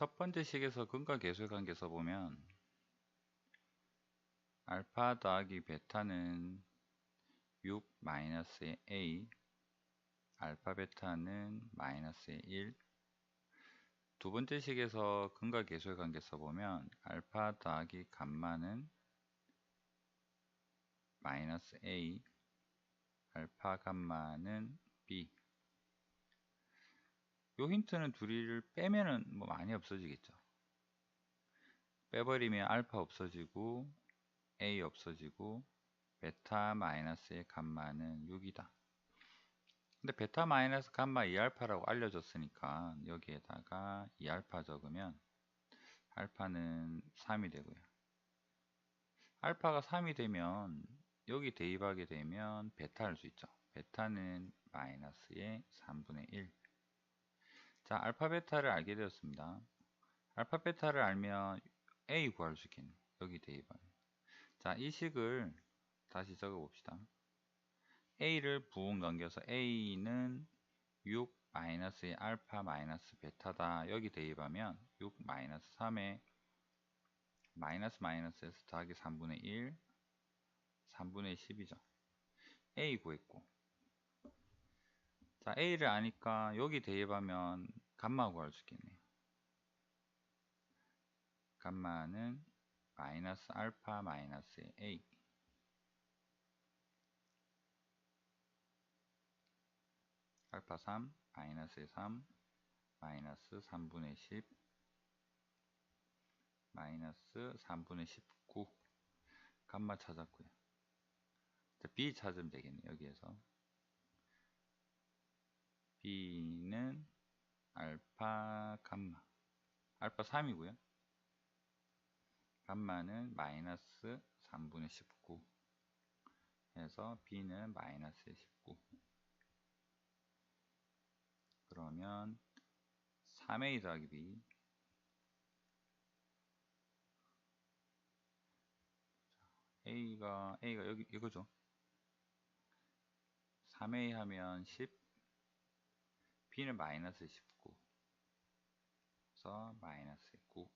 첫 번째 식에서 근과 계수의 관계 써보면 알파 더하기 베타는 6 마이너스의 a 알파 베타는 마이너스의 1 두 번째 식에서 근과 계수의 관계 써보면 알파 더하기 감마는 마이너스 a 알파 감마는 b 요 힌트는 둘이를 빼면은 뭐 많이 없어지겠죠. 빼버리면 알파 없어지고 a 없어지고 베타 마이너스의 감마는 6이다. 근데 베타 마이너스 감마 2알파라고 알려줬으니까 여기에다가 2알파 적으면 알파는 3이 되고요. 알파가 3이 되면 여기 대입하게 되면 베타 할 수 있죠. 베타는 마이너스의 3분의 1 자, 알파 베타를 알게 되었습니다. 알파 베타를 알면 A 구할 수 있겠네요. 여기 대입하면. 자, 이 식을 다시 적어 봅시다. A를 부분 넘겨서 A는 6 마이너스의 알파 마이너스 베타다. 여기 대입하면 6 마이너스 3에 마이너스 마이너스에서 더하기 3분의 1 3분의 10이죠. A 구했고 자 A를 아니까 여기 대입하면 감마 구할 수 있겠네요. 감마는 마이너스 알파 마이너스 A 알파 3 마이너스 3 마이너스 3분의 10 마이너스 3분의 19 감마 찾았고요. B 찾으면 되겠네요. 여기에서 B는 알파 감마. 알파 3이고요. 감마는 마이너스 3분의 19 해서 B는 마이너스 19 그러면 3A 더하기 B. A가 A가 여기 이거죠. 3A 하면 10 B는 마이너스 19 그래서 마이너스 9